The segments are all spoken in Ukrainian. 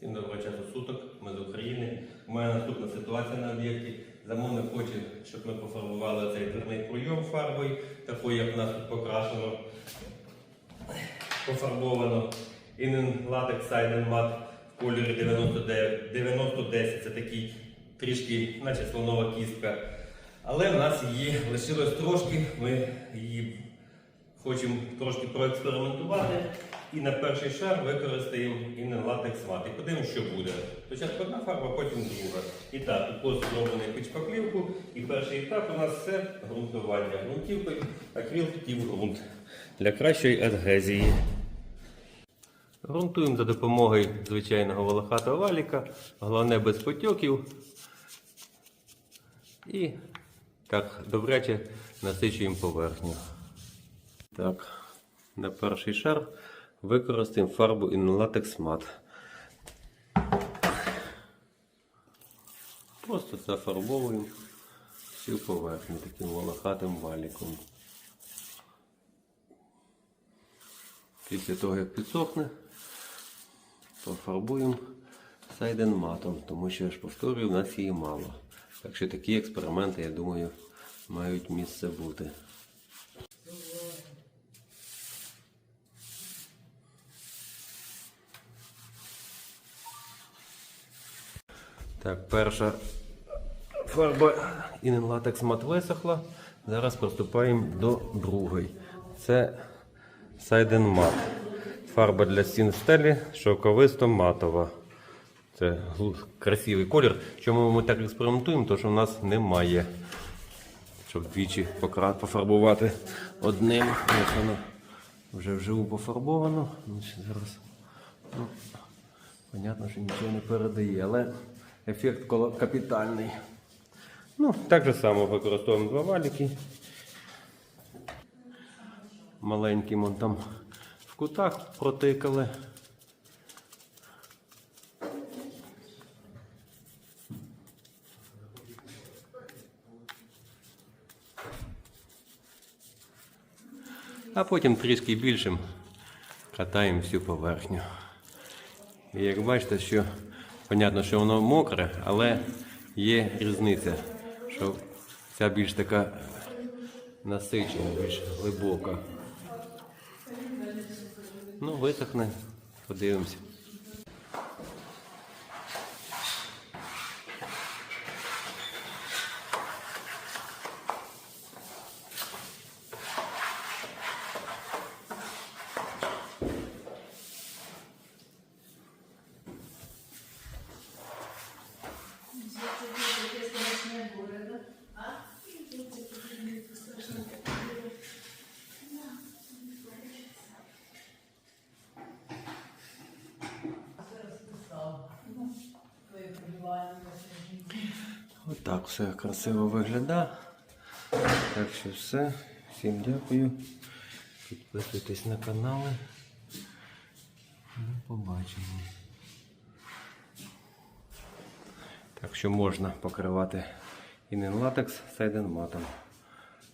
Всім доброго часу суток, ми з України. У мене наступна ситуація на об'єкті. Замовник хоче, щоб ми пофарбували цей дверний пройом фарбою, такою, як у нас тут покрашено, пофарбовано. Інен латекс сайден мат в кольорі 9010. 90 це такий трішки, наче слонова кістка. Але в нас її лишилось трошки, ми її хочемо трошки проекспериментувати. І на перший шар використаємо інен латекс мат. І подивимося, що буде. Спочатку одна фарба, потім друга. І так, просто зроблений під шпаклівку. І перший етап у нас все ґрунтування ґрунтівкою, акрил втів ґрунт для кращої адгезії. Грунтуємо за допомогою звичайного волохатого валіка, головне без потьоків. І так добряче насичуємо поверхню. Так, на перший шар використаємо фарбу Inlatex Matte. Просто зафарбовуємо всю поверхню таким волохатим валіком. Після того, як підсохне, пофарбуємо сайден матом, тому що я ж повторюю, в нас її мало. Так що такі експерименти, я думаю, мають місце бути. Так, перша фарба Latex Matte висохла. Зараз приступаємо до другої. Це Сайден Matte. Фарба для стін стелі шовковисто матова. Це красивий колір. Чому ми так експериментуємо? Тому що в нас немає. Щоб двічі пофарбувати одним. Ось воно вже вживу пофарбовано. Зараз. Ну, Понятно, що нічого не передає, але ефект капітальний. Ну, так же само використовуємо два валіки. Маленький вон там в кутах протикали. А потім трішки більшим катаємо всю поверхню. І як бачите, що понятно, що воно мокре, але є різниця, що ця більш така насичена, більш глибока. Ну, висохне, подивимося. Отак все красиво виглядає. Так що все. Всім дякую. Підписуйтесь на канали. До побачення. Так що можна покривати інен латекс сайден матом.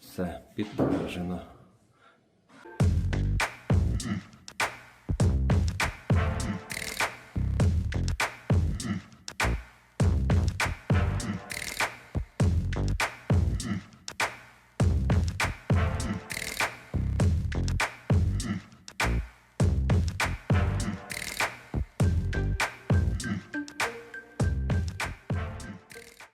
Все підтверджено.